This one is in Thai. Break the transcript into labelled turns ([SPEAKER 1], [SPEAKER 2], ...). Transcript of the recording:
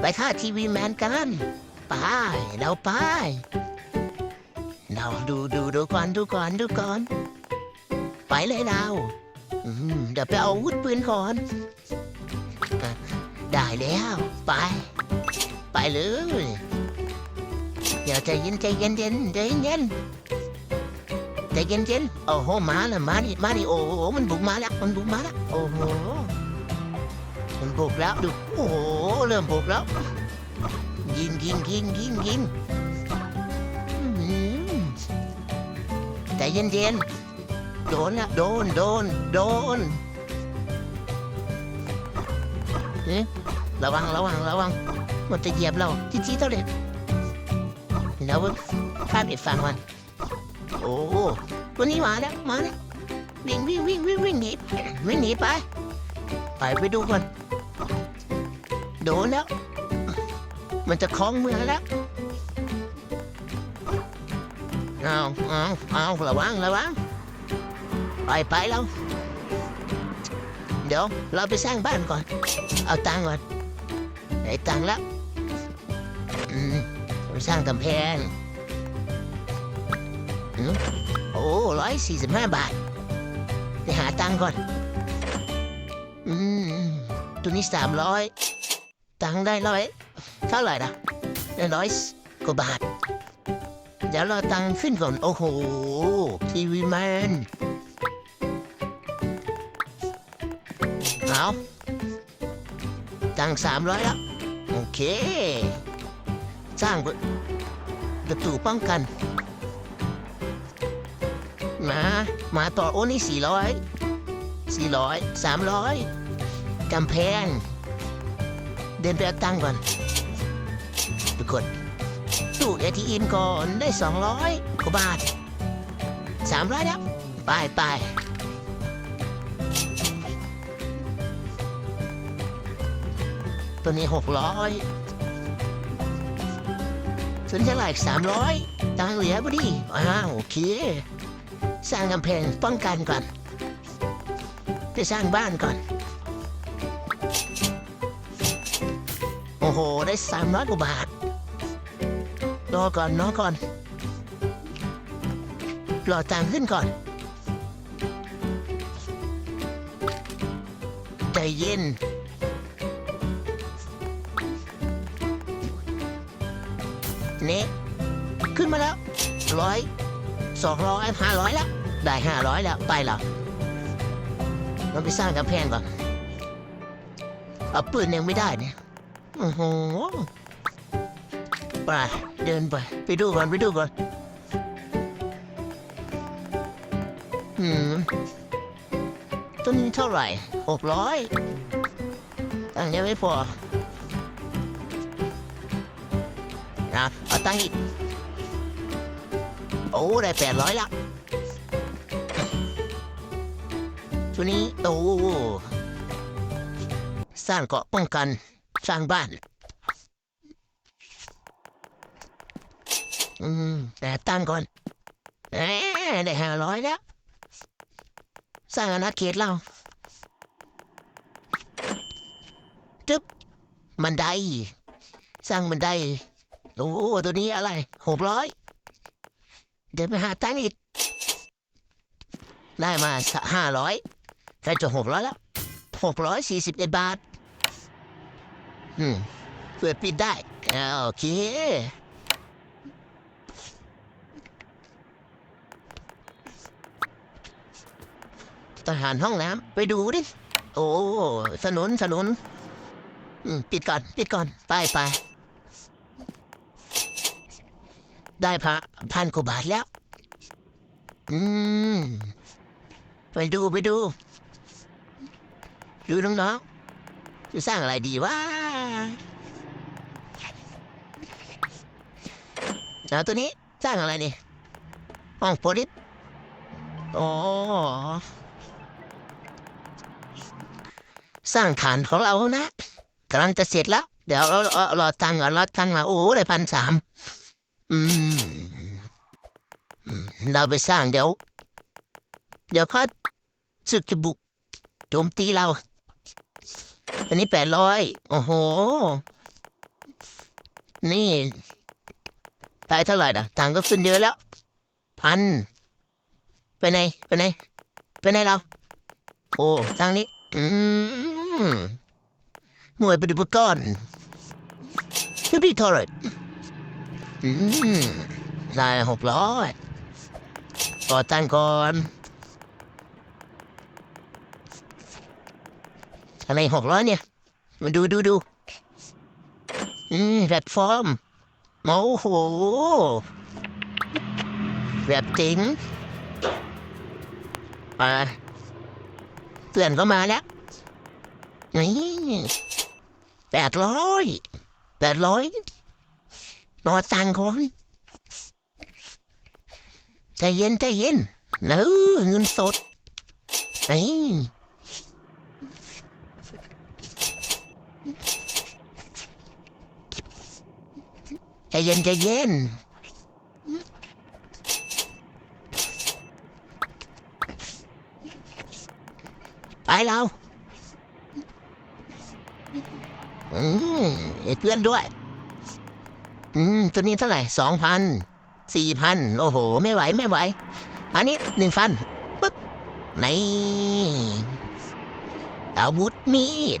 [SPEAKER 1] ไปฆ่าทีวีแมนกัน ไป เราไป เราดูดูดูก่อนดูก่อนดูก่อน ไปเลยเราอืมเดี๋ยวไปเอาอาวุธปืนก่อนอะได้แล้ว ไป ไปเลย เดี๋ยวใจเย็นใจเย็นเย็นใจเย็นใจเย็นเย็นโอ้โหมาล้วมาดิมาดิโอ้โหมันบุกมาแล้วมันบุกมาแล้วโอ้โหมันบุกแล้วดูโอ้โห เริ่มบุกแล้ว ยิงยิงยิงยิงยิงอื้อหือใจเย็นเย็นโดนละโดนโดนโดนเอ๊ะระวังระวังระวัง มันจะเหยียบเราจี้จี้เท่าเด็ดแล้วข้ามอีกฝั่งมันโอ้ตัวนี้มาแล้วมาแล้ววิ่งวิ่งวิ่งวิ่งวิ่งหนีวิ่งหนีไป ไปไปดูก่อน โดนแล้ว มันจะคล้องเมืองแล้วเอาเอาเอาระวังระวังไปไปแล้ว เดี๋ยวเราไปสร้างบ้านก่อน เอาตังก่อนได้ตังแล้วมไปสร้างกำแพงโอ้ร้อยสี่สิบห้าบาทไปหาตังก่อน อืม ตัวนี้สามร้อย ตังค์ได้ร้อยเท่าไหร่นะได้ร้อยกว่าบาท เดี๋ยวเราตังค์ขึ้นก่อน โอ้โห ทีวีแมนเอาตังสามร้อยแล้ว โอเค สร้างประประตูป้องกันมามาต่อโอ้นี่สี่ร้อยสี่ร้อยสามร้อยกำแพง ดินไปเอาตังค์ก่อนไปกดตู้เอทีเอ็มก่อนได้สองร้อยกว่าบาทสามร้อยแล้วไปไปตัวนี้หกร้อยส่วนเท่าไหร่สามร้อยตังเหลือพอดีอ้าวโอเค สร้างกำแพงป้องกันก่อน ไปสร้างบ้านก่อน อ้โห ได้สามร้อยกว่าบาท รอก่อนรอก่อน รอตังขึ้นก่อน ใจเย็น เน็ขึ้นมาแล้วร้อยสองร้อยห้าร้อยแล้ว ได้ห้าร้อยแล้ว ไปแล้วเราไปสร้างกำแพงก่อน เอาปืนยังไม่ได้เนี่ย โอ้โหไปเดินไป ไปดูก่อน ไปดูก่อน อืม ต้นนี้เท่าไหร่หกร้อยตังยังไม่พอนะเอาตังค์อีก โอ้ ได้แปดร้อยละตัวนี้ โอ้ สร้างเกาะป้องกัน สร้างบ้าน อืม แต่ตั้งก่อนเอ๊ะได้ห้าร้อยแล้ว สร้างอาณาเขตเราจึ๊บบันได สร้างบันได โอ้ตัวนี้อะไรหกร้อยเดี๋ยวไปหาตังอีก ได้มาห้าร้อยใกล้จะหกร้อยแล้วหกร้อยสี่สิบเอ็ดบาท อืมเปิดปิดได้อ่าโอเค ทหารห้องน้ำไปดูดิ โอ้ สนุนสนุนอืมปิดก่อน ปิดก่อน ไปไป ได้พระพันกว่าบาทแล้ว อืม ไปดูไปดู ดูน้องๆจะสร้างอะไรดีวะ เอาตัวนี้สร้างอะไรนี่ห้องโพลิสอ๋อ สร้างฐานของเรานะกำลังจะเสร็จแล้ว เดี๋ยวเราเรารอตังค์ก่อนรอตังมาโอ้โหได้พันสามอืมอืมเราไปสร้างเดี๋ยว เดี๋ยวเขาสึกจะบุกโจมตีเรา อันนี้แปดร้อยโอ้โห นี่ได้เท่าไหร่นะตังก็ขึ้นเยอะแล้ว พัน ไปไหน ไปไหน ไปไหนเรา โอ้ทางนี้ อืมหน่วยปฏิบัติการที่พี่เท่าไหร่อืมได้หกร้อยก่อตั้งก่อน อะไรหกร้อยเนี่ย มาดูดูดูอืมแพลตฟอร์ม โอ้โห แบบจริงอ่าเตือนก็มาแล้ว นี่แปดร้อยแปดร้อยรอตังค์คนใจเย็นใจเย็นเนอเงินสดนี่ เย็นใจเย็นไปเราอืมเอ็ดเพื่อนด้วย อืม ตัวนี้เท่าไหร่สองพัน สี่พัน โอ้โห ไม่ไหว ไม่ไหว อันนี้หนึ่งพันปึ๊บ นี่อาวุธมีด